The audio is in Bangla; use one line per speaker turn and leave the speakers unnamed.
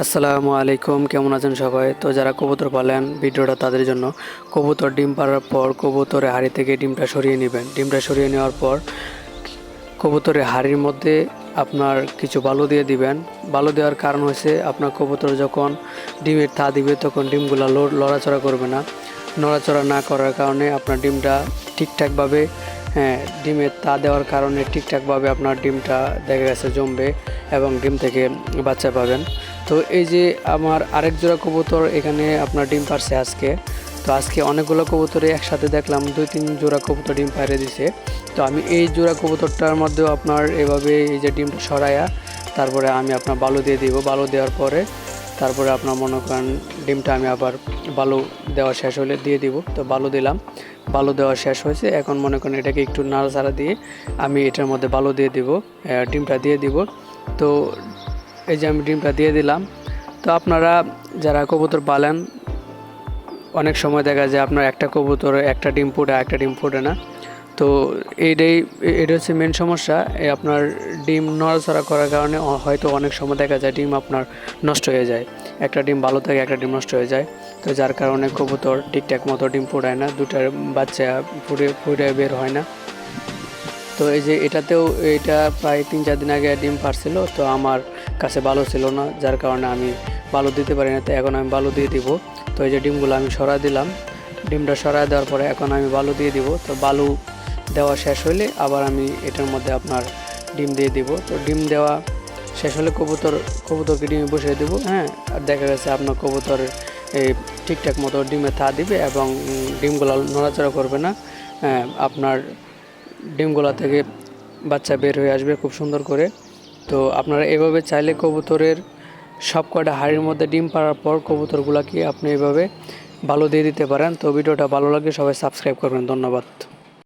আসসালামু আলাইকুম, কেমন আছেন সবাই? তো যারা কবুতর পালেন, ভিডিওটা তাদের জন্য কবুতর ডিম পাড়ার পর কবুতরের হাড়ি থেকে ডিমটা সরিয়ে নেবেন। ডিমটা সরিয়ে নেওয়ার পর কবুতরের হাড়ির মধ্যে আপনার কিছু বালু দিয়ে দিবেন। বালু দেওয়ার কারণ হচ্ছে আপনার কবুতর যখন ডিমের তা দিবে, তখন ডিমগুলো লড়- লড়াচড়া করবে না। নড়াচড়া না করার কারণে আপনার ডিমটা ঠিকঠাকভাবে হ্যাঁ ডিমের তা দেওয়ার কারণে ঠিকঠাকভাবে আপনার ডিমটা দেখা গেছে জমবে এবং ডিম থেকে বাচ্চা পাবেন। তো এই যে আমার আরেক জোড়া কবুতর এখানে আপনার ডিম পারছে আজকে। তো আজকে অনেকগুলো কবুতরে একসাথে দেখলাম, দুই তিন জোড়া কবুতর ডিম পাইরে দিছে। তো আমি এই জোড়া কবুতরটার মধ্যেও আপনার এভাবে এই যে ডিমটা সরাইয়া তারপরে আমি আপনার বালু দিয়ে দিব। বালু দেওয়ার পরে তারপরে আপনার মনে করেন ডিমটা আমি আবার বালু দেওয়া শেষ হলে দিয়ে দিব। তো বালু দিলাম। বালু দেওয়া শেষ হয়েছে। এখন মনে করেন এটাকে একটু নাড়াচাড়া দিয়ে আমি এটার মধ্যে বালু দিয়ে দিব ডিমটা দিয়ে দিব। তো এই যে আমি ডিমটা দিয়ে দিলাম। তো আপনারা যারা কবুতর পালেন, অনেক সময় দেখা যায় আপনার একটা কবুতর, একটা ডিম ফুটে একটা ডিম ফুটে না। তো এইটাই এটা হচ্ছে মেন সমস্যা। এই আপনার ডিম নড়াচড়া করার কারণে হয়তো অনেক সময় দেখা যায় ডিম আপনার নষ্ট হয়ে যায়। একটা ডিম ভালো থাকে, একটা ডিম নষ্ট হয়ে যায়। তো যার কারণে কবুতর ঠিকঠাক মতো ডিম ফুটায় না দুটার বাচ্চা ফুটে ফুটে বের হয় না। তো এই যে এটাতেও এটা প্রায় তিন, চার দিন আগে ডিম পারছিল, তো আমার কাছে ভালো ছিল না, যার কারণে আমি বালু দিতে পারি না, তো এখন আমি বালু দিয়ে দিব। তো এই যে ডিমগুলো আমি সরা দিলাম, ডিমটা সরায় দেওয়ার পরে এখন আমি বালু দিয়ে দিব। তো বালু দেওয়া শেষ হলে আবার আমি এটার মধ্যে আপনার ডিম দিয়ে দিব। তো ডিম দেওয়া শেষ হলে কবুতর, কবুতরকে ডিমে বসিয়ে দেবো হ্যাঁ? আর দেখা গেছে আপনার কবুতর এই ঠিকঠাক মতো ডিমে থা দিবে এবং ডিমগুলো নড়াচড়া করবে না হ্যাঁ? আপনার ডিমগুলা থেকে বাচ্চা বের হয়ে আসবে খুব সুন্দর করে। তো আপনারা এভাবে চাইলে কবুতরের সব কয়টা হাড়ির মধ্যে ডিম পাড়ার পর কবুতরগুলাকে আপনি এভাবে ভালো দিয়ে দিতে পারেন। তো ভিডিওটা ভালো লাগে সবাই সাবস্ক্রাইব করবেন। ধন্যবাদ।